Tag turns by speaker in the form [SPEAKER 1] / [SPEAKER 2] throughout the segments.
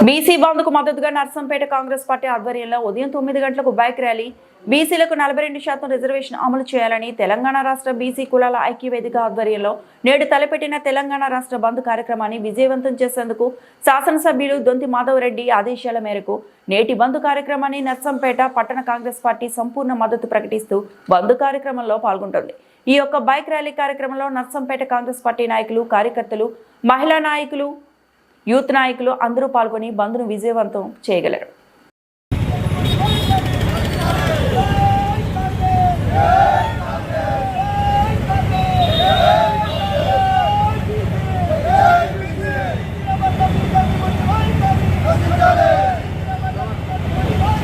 [SPEAKER 1] బంద్కు మద్దతుగా నర్సంపేట కాంగ్రెస్ పార్టీ ఆధ్వర్యంలో ఉదయం తొమ్మిది గంటలకు బైక్ ర్యాలీ బీసీలకు నలభై రెండు శాతం రిజర్వేషన్ అమలు చేయాలని తెలంగాణ రాష్ట్ర బీసీ కులాల ఐక్యవేదిక ఆధ్వర్యంలో నేడు తలపెట్టిన తెలంగాణ రాష్ట్ర బంద్ కార్యక్రమాన్ని విజయవంతం చేసేందుకు శాసనసభ్యులు దొంతి మాధవరెడ్డి ఆదేశాల మేరకు నేటి బంద్ కార్యక్రమాన్ని నర్సంపేట పట్టణ కాంగ్రెస్ పార్టీ సంపూర్ణ మద్దతు ప్రకటిస్తూ బంద్ కార్యక్రమంలో పాల్గొంటుంది. ఈ యొక్క బైక్ ర్యాలీ కార్యక్రమంలో నర్సంపేట కాంగ్రెస్ పార్టీ నాయకులు కార్యకర్తలు మహిళా నాయకులు యూత్ నాయకులు అందరూ పాల్గొని బంద్ను విజయవంతం చేయగలరు.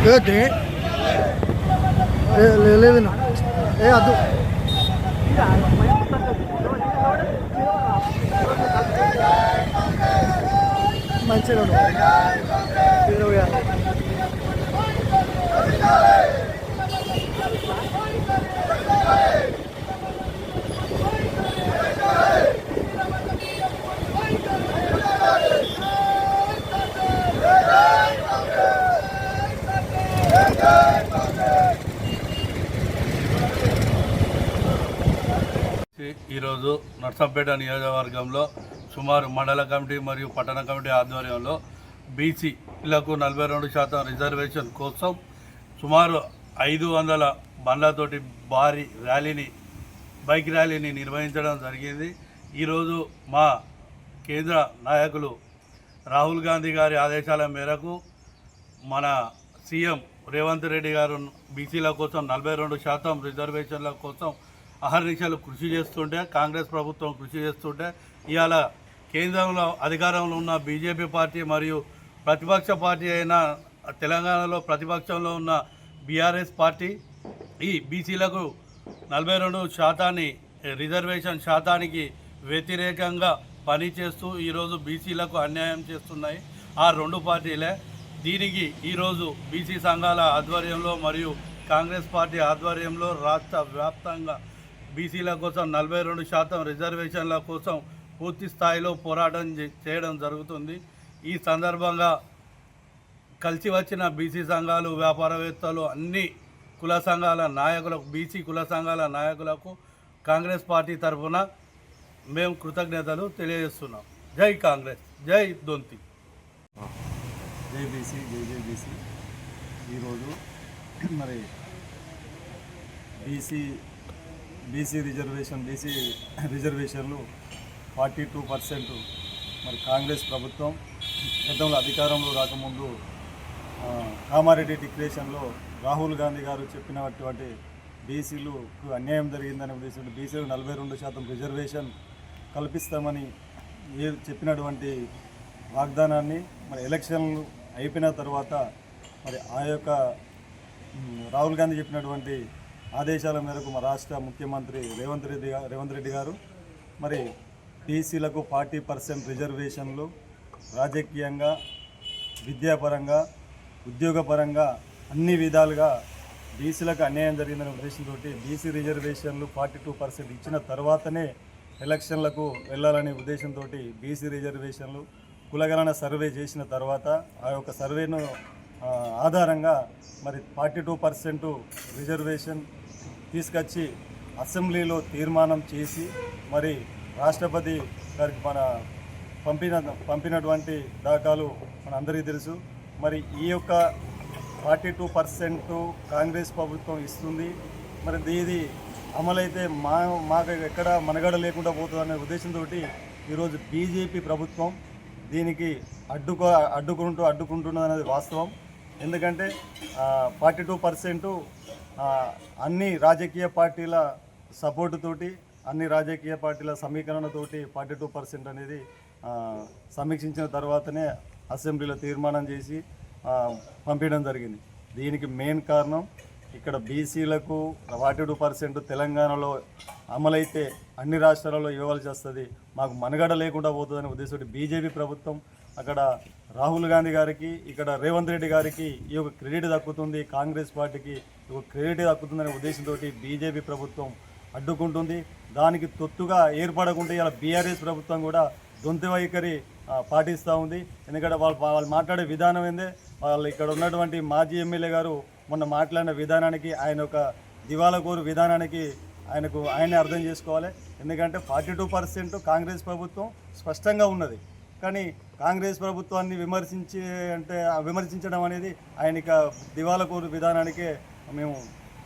[SPEAKER 2] లేదు. ఏ అద్దు. మంచిగా ఇరవై ఆరు.
[SPEAKER 3] ఈరోజు నర్సంపేట నియోజకవర్గంలో సుమారు మండల కమిటీ మరియు పట్టణ కమిటీ ఆధ్వర్యంలో బీసీలకు నలభై రెండు శాతం రిజర్వేషన్ కోసం సుమారు ఐదు వందల బండ్లతోటి భారీ ర్యాలీని బైక్ ర్యాలీని నిర్వహించడం జరిగింది. ఈరోజు మా కేంద్ర నాయకులు రాహుల్ గాంధీ గారి ఆదేశాల మేరకు మన సీఎం రేవంత్ రెడ్డి గారు బీసీల కోసం నలభై రెండు శాతం రిజర్వేషన్ల కోసం అహర్నిశలు కృషి చేస్తుంటే కాంగ్రెస్ ప్రభుత్వం కృషి చేస్తుంటే ఇవాళ కేంద్రంలో అధికారంలో ఉన్న బీజేపీ పార్టీ మరియు ప్రతిపక్ష పార్టీ అయిన తెలంగాణలో ప్రతిపక్షంలో ఉన్న బీఆర్ఎస్ పార్టీ ఈ బీసీలకు నలభై రెండు శాతాన్ని రిజర్వేషన్ శాతానికి వ్యతిరేకంగా పనిచేస్తూ ఈరోజు బీసీలకు అన్యాయం చేస్తున్నాయి. ఆ రెండు పార్టీలే. దీనికి ఈరోజు బీసీ సంఘాల ఆధ్వర్యంలో మరియు కాంగ్రెస్ పార్టీ ఆధ్వర్యంలో రాష్ట్ర వ్యాప్తంగా బీసీల కోసం నలభై రెండు శాతం రిజర్వేషన్ల కోసం పూర్తి స్థాయిలో పోరాటం చేయడం జరుగుతుంది. ఈ సందర్భంగా కలిసి వచ్చిన బీసీ సంఘాలు వ్యాపారవేత్తలు అన్ని కుల సంఘాల నాయకులకు బీసీ కుల సంఘాల నాయకులకు కాంగ్రెస్ పార్టీ తరఫున మేము కృతజ్ఞతలు తెలియజేస్తున్నాం. జై కాంగ్రెస్ జై దొంతి.
[SPEAKER 4] JBC BC. ఈరోజు మరి బీసీ బీసీ రిజర్వేషన్ బీసీ రిజర్వేషన్లు ఫార్టీ టూ పర్సెంట్ మరి కాంగ్రెస్ ప్రభుత్వం గతంలో అధికారంలో రాకముందు కామారెడ్డి డిక్లరేషన్లో రాహుల్ గాంధీ గారు చెప్పినటువంటి బీసీలకు అన్యాయం జరిగిందనే ఉద్దేశంతో బీసీలు నలభై రెండు శాతం రిజర్వేషన్ కల్పిస్తామని ఏ చెప్పినటువంటి వాగ్దానాన్ని మరి ఎలక్షన్లు అయిపోయిన తర్వాత మరి ఆ యొక్క రాహుల్ గాంధీ చెప్పినటువంటి ఆదేశాల మేరకు మా రాష్ట్ర ముఖ్యమంత్రి రేవంత్ రెడ్డి రేవంత్ రెడ్డి గారు మరి టీసీలకు ఫార్టీ పర్సెంట్ రిజర్వేషన్లు రాజకీయంగా విద్యాపరంగా ఉద్యోగపరంగా అన్ని విధాలుగా బీసీలకు అన్యాయం జరిగిందనే ఉద్దేశంతో బీసీ రిజర్వేషన్లు ఫార్టీ టూ పర్సెంట్ ఇచ్చిన తర్వాతనే ఎలక్షన్లకు వెళ్ళాలనే ఉద్దేశంతో బీసీ రిజర్వేషన్లు కులగణన సర్వే చేసిన తర్వాత ఆ యొక్క సర్వేను ఆధారంగా మరి ఫార్టీ టూ పర్సెంట్ రిజర్వేషన్ తీసుకొచ్చి అసెంబ్లీలో తీర్మానం చేసి మరి రాష్ట్రపతి గారికి మన పంపిన పంపినటువంటి దాఖలు మన అందరికీ తెలుసు. మరి ఈ యొక్క ఫార్టీ టూ పర్సెంట్ కాంగ్రెస్ ప్రభుత్వం ఇస్తుంది. మరి ఇది అమలైతే మా మాకు ఎక్కడ మనగడ లేకుండా పోతుందనే ఉద్దేశంతో ఈరోజు బీజేపీ ప్రభుత్వం దీనికి అడ్డుకో అడ్డుకుంటూ అడ్డుకుంటున్నది అనేది వాస్తవం. ఎందుకంటే ఫార్టీ టూ పర్సెంటు అన్ని రాజకీయ పార్టీల సపోర్టు తోటి అన్ని రాజకీయ పార్టీల సమీకరణతోటి ఫార్టీ టూ పర్సెంట్ అనేది సమీక్షించిన తర్వాతనే అసెంబ్లీలో తీర్మానం చేసి పంపించడం జరిగింది. దీనికి మెయిన్ కారణం ఇక్కడ బీసీలకు ఫార్టీ టూ పర్సెంట్ తెలంగాణలో అమలైతే అన్ని రాష్ట్రాలలో ఇవ్వవలసి వస్తుంది. మాకు మనుగడ లేకుండా పోతుందనే ఉద్దేశంతో బీజేపీ ప్రభుత్వం అక్కడ రాహుల్ గాంధీ గారికి ఇక్కడ రేవంత్ రెడ్డి గారికి ఈ యొక్క క్రెడిట్ దక్కుతుంది. కాంగ్రెస్ పార్టీకి ఈ క్రెడిట్ దక్కుతుందనే ఉద్దేశంతో బీజేపీ ప్రభుత్వం అడ్డుకుంటుంది. దానికి తొత్తుగా ఏర్పడకుండా ఇలా బీఆర్ఎస్ ప్రభుత్వం కూడా దొంతి వైఖరి పాటిస్తూ ఉంది. ఎందుకంటే వాళ్ళు వాళ్ళు మాట్లాడే విధానం ఏందే? వాళ్ళు ఇక్కడ ఉన్నటువంటి మాజీ ఎమ్మెల్యే గారు మొన్న మాట్లాడిన విధానానికి ఆయన ఒక దివాలకోరు విధానానికి ఆయనకు ఆయనే అర్థం చేసుకోవాలి. ఎందుకంటే ఫార్టీ టూ పర్సెంట్ కాంగ్రెస్ ప్రభుత్వం స్పష్టంగా ఉన్నది. కానీ కాంగ్రెస్ ప్రభుత్వాన్ని విమర్శించి అంటే విమర్శించడం అనేది ఆయన ఇక దివాలకోరు విధానానికే మేము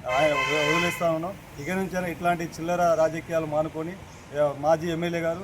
[SPEAKER 4] వదిలేస్తా ఉన్నాం. ఇక నుంచి ఇట్లాంటి చిల్లర రాజకీయాలు మానుకొని మాజీ ఎమ్మెల్యే గారు